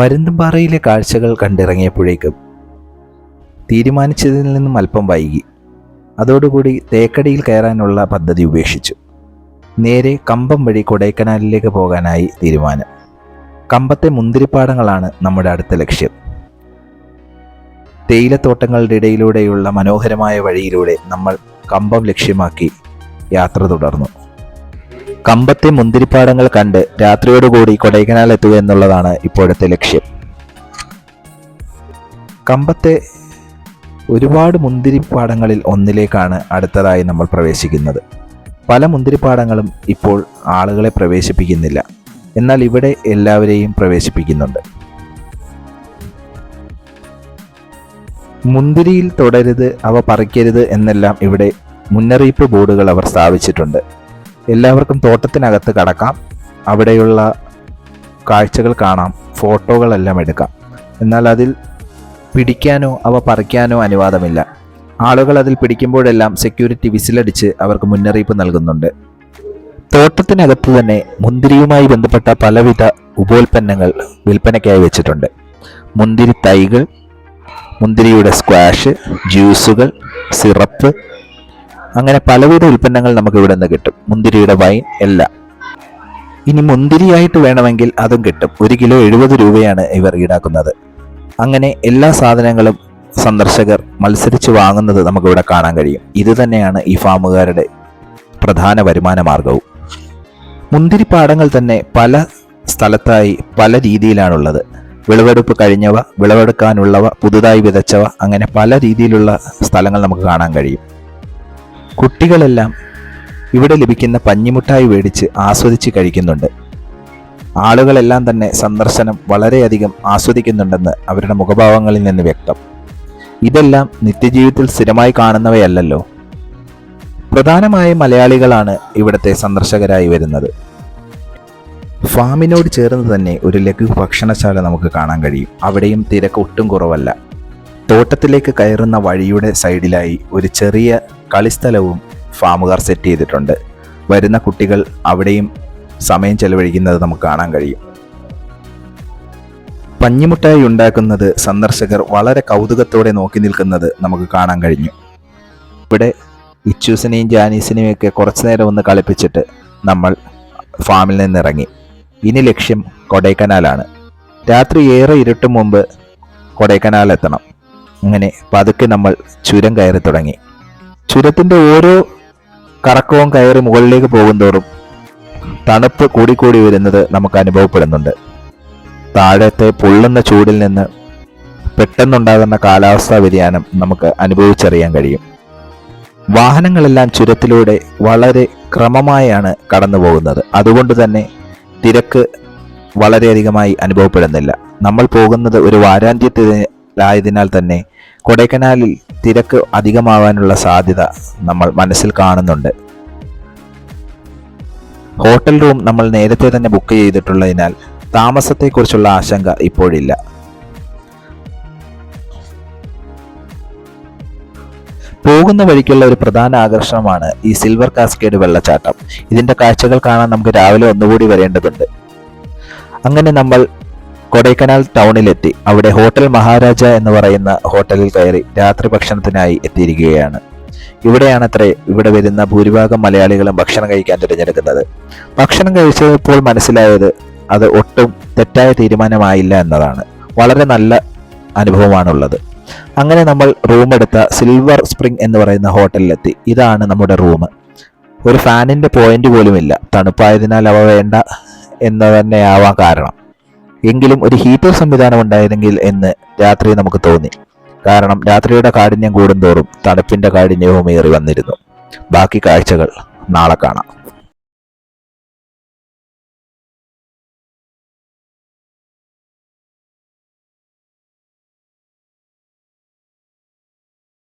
പരുന്തുംപാറയിലെ കാഴ്ചകൾ കണ്ടിറങ്ങിയപ്പോഴേക്കും തീരുമാനിച്ചതിൽ നിന്നും അല്പം വൈകി. അതോടുകൂടി തേക്കടിയിൽ കയറാനുള്ള പദ്ധതി ഉപേക്ഷിച്ചു. നേരെ കമ്പം വഴി കൊടൈക്കനാലിലേക്ക് പോകാനായി തീരുമാനം. കമ്പത്തെ മുന്തിരിപ്പാടങ്ങളാണ് നമ്മുടെ അടുത്ത ലക്ഷ്യം. തേയിലത്തോട്ടങ്ങളുടെ ഇടയിലൂടെയുള്ള മനോഹരമായ വഴിയിലൂടെ നമ്മൾ കമ്പം ലക്ഷ്യമാക്കി യാത്ര തുടർന്നു. കമ്പത്തെ മുന്തിരിപ്പാടങ്ങൾ കണ്ട് രാത്രിയോടുകൂടി കൊടൈക്കനാൽ എത്തുക എന്നുള്ളതാണ് ഇപ്പോഴത്തെ ലക്ഷ്യം. കമ്പത്തെ ഒരുപാട് മുന്തിരിപ്പാടങ്ങളിൽ ഒന്നിലേക്കാണ് അടുത്തതായി നമ്മൾ പ്രവേശിക്കുന്നത്. പല മുന്തിരിപ്പാടങ്ങളും ഇപ്പോൾ ആളുകളെ പ്രവേശിപ്പിക്കുന്നില്ല. എന്നാൽ ഇവിടെ എല്ലാവരെയും പ്രവേശിപ്പിക്കുന്നുണ്ട്. മുന്തിരിയിൽ തുടരുത് അവ പറിക്കരുത് എന്നെല്ലാം ഇവിടെ മുന്നറിയിപ്പ് ബോർഡുകൾ അവർ സ്ഥാപിച്ചിട്ടുണ്ട്. എല്ലാവർക്കും തോട്ടത്തിനകത്ത് കടക്കാം. അവിടെയുള്ള കാഴ്ചകൾ കാണാം. ഫോട്ടോകളെല്ലാം എടുക്കാം. എന്നാൽ അതിൽ പിടിക്കാനോ അവ പറിക്കാനോ അനുവാദമില്ല. ആളുകൾ അതിൽ പിടിക്കുമ്പോഴെല്ലാം സെക്യൂരിറ്റി വിസിലടിച്ച് അവർക്ക് മുന്നറിയിപ്പ് നൽകുന്നുണ്ട്. തോട്ടത്തിനകത്ത് തന്നെ മുന്തിരിയുമായി ബന്ധപ്പെട്ട പലവിധ ഉപോൽപ്പന്നങ്ങൾ വിൽപ്പനയ്ക്കായി വെച്ചിട്ടുണ്ട്. മുന്തിരി തൈകൾ മുന്തിരിയുടെ സ്ക്വാഷ് ജ്യൂസുകൾ സിറപ്പ് അങ്ങനെ പലവിധ ഉൽപ്പന്നങ്ങൾ നമുക്ക് ഇവിടെ നിന്ന് കിട്ടും. മുന്തിരിയുടെ വൈൻ എല്ലാം. ഇനി മുന്തിരിയായിട്ട് വേണമെങ്കിൽ അതും കിട്ടും. ഒരു കിലോ എഴുപത് രൂപയാണ് ഇവർ ഈടാക്കുന്നത്. അങ്ങനെ എല്ലാ സാധനങ്ങളും സന്ദർശകർ മത്സരിച്ച് വാങ്ങുന്നത് നമുക്കിവിടെ കാണാൻ കഴിയും. ഇത് തന്നെയാണ് ഈ ഫാമുകാരുടെ പ്രധാന വരുമാന മാർഗവും മുന്തിരിപ്പാടങ്ങൾ തന്നെ പല സ്ഥലത്തായി പല രീതിയിലാണുള്ളത്. വിളവെടുപ്പ് കഴിഞ്ഞവ വിളവെടുക്കാനുള്ളവ പുതുതായി വിതച്ചവ അങ്ങനെ പല രീതിയിലുള്ള സ്ഥലങ്ങൾ നമുക്ക് കാണാൻ കഴിയും. കുട്ടികളെല്ലാം ഇവിടെ ലഭിക്കുന്ന പഞ്ഞിമുട്ടായി മേടിച്ച് ആസ്വദിച്ച് കഴിക്കുന്നുണ്ട്. ആളുകളെല്ലാം തന്നെ സന്ദർശനം വളരെയധികം ആസ്വദിക്കുന്നുണ്ടെന്ന് അവരുടെ മുഖഭാവങ്ങളിൽ നിന്ന് വ്യക്തം. ഇതെല്ലാം നിത്യജീവിതത്തിൽ സ്ഥിരമായി കാണുന്നവയല്ലല്ലോ. പ്രധാനമായും മലയാളികളാണ് ഇവിടുത്തെ സന്ദർശകരായി വരുന്നത്. ഫാമിനോട് ചേർന്ന് തന്നെ ഒരു ലഘു ഭക്ഷണശാല നമുക്ക് കാണാൻ കഴിയും. അവിടെയും തിരക്ക് ഒട്ടും കുറവല്ല. തോട്ടത്തിലേക്ക് കയറുന്ന വഴിയുടെ സൈഡിലായി ഒരു ചെറിയ കളിസ്ഥലവും ഫാമുകാർ സെറ്റ് ചെയ്തിട്ടുണ്ട്. വരുന്ന കുട്ടികൾ അവിടെയും സമയം ചെലവഴിക്കുന്നത് നമുക്ക് കാണാൻ കഴിയും. പഞ്ഞിമുട്ടായി ഉണ്ടാക്കുന്നത് സന്ദർശകർ വളരെ കൗതുകത്തോടെ നോക്കി നിൽക്കുന്നത് നമുക്ക് കാണാൻ കഴിഞ്ഞു. ഇവിടെ ഇച്ചൂസിനെയും ജാനീസിനെയും ഒക്കെ കുറച്ചു നേരം ഒന്ന് കളിപ്പിച്ചിട്ട് നമ്മൾ ഫാമിൽ നിന്നിറങ്ങി. ഇനി ലക്ഷ്യം കൊടൈക്കനാലാണ്. രാത്രി ഏറെ ഇരുട്ടും മുമ്പ് കൊടൈക്കനാൽ എത്തണം അങ്ങനെ പതുക്കെ നമ്മൾ ചുരം കയറി തുടങ്ങി. ചുരത്തിന്റെ ഓരോ കറക്കവും കയറി മുകളിലേക്ക് പോകുന്തോറും തണുപ്പ് കൂടിക്കൂടി വരുന്നത് നമുക്ക് അനുഭവപ്പെടുന്നുണ്ട്. താഴത്തെ പൊള്ളുന്ന ചൂടിൽ നിന്ന് പെട്ടെന്നുണ്ടാകുന്ന കാലാവസ്ഥാ വ്യതിയാനം നമുക്ക് അനുഭവിച്ചറിയാൻ കഴിയും. വാഹനങ്ങളെല്ലാം ചുരത്തിലൂടെ വളരെ ക്രമമായാണ് കടന്നു പോകുന്നത്. അതുകൊണ്ട് തന്നെ തിരക്ക് വളരെയധികമായി അനുഭവപ്പെടുന്നില്ല. നമ്മൾ പോകുന്നത് ഒരു വാരാന്ത്യത്തിലായതിനാൽ തന്നെ കൊടൈക്കനാലിൽ തിരക്ക് അധികമാവാനുള്ള സാധ്യത നമ്മൾ മനസ്സിൽ കാണുന്നുണ്ട്. ഹോട്ടൽ റൂം നമ്മൾ നേരത്തെ തന്നെ ബുക്ക് ചെയ്തിട്ടുള്ളതിനാൽ താമസത്തെക്കുറിച്ചുള്ള ആശങ്ക ഇപ്പോഴില്ല. പോകുന്ന വഴിക്കുള്ള ഒരു പ്രധാന ആകർഷണമാണ് ഈ സിൽവർ കാസ്കേഡ് വെള്ളച്ചാട്ടം. ഇതിന്റെ കാഴ്ചകൾ കാണാൻ നമുക്ക് രാവിലെ ഒന്നുകൂടി വരേണ്ടതുണ്ട്. അങ്ങനെ നമ്മൾ കൊടൈക്കനാൽ ടൗണിലെത്തി. അവിടെ ഹോട്ടൽ മഹാരാജ എന്ന് പറയുന്ന ഹോട്ടലിൽ കയറി രാത്രി ഭക്ഷണത്തിനായി എത്തിയിരിക്കുകയാണ്. ഇവിടെയാണത്രേ ഇവിടെ വരുന്ന ഭൂരിഭാഗം മലയാളികളും ഭക്ഷണം കഴിക്കാൻ തിരഞ്ഞെടുക്കുന്നത്. ഭക്ഷണം കഴിച്ചപ്പോൾ മനസ്സിലായത് അത് ഒട്ടും തെറ്റായ തീരുമാനമായില്ല എന്നതാണ്. വളരെ നല്ല അനുഭവമാണുള്ളത്. അങ്ങനെ നമ്മൾ റൂം എടുത്ത സിൽവർ സ്പ്രിംഗ് എന്ന് പറയുന്ന ഹോട്ടലിലെത്തി. ഇതാണ് നമ്മുടെ റൂം. ഒരു ഫാനിന്റെ പോയിന്റ് പോലുമില്ല. തണുപ്പായതിനാൽ അവ വേണ്ട എന്ന് തന്നെയാവാൻ കാരണം. എങ്കിലും ഒരു ഹീറ്റർ സംവിധാനം ഉണ്ടായിരുന്നെങ്കിൽ എന്ന് രാത്രി നമുക്ക് തോന്നി. കാരണം രാത്രിയുടെ കാഠിന്യം കൂടുന്തോറും തണുപ്പിന്റെ കാഠിന്യവും ഏറി വന്നിരുന്നു. ബാക്കി കാഴ്ചകൾ നാളെ കാണാം.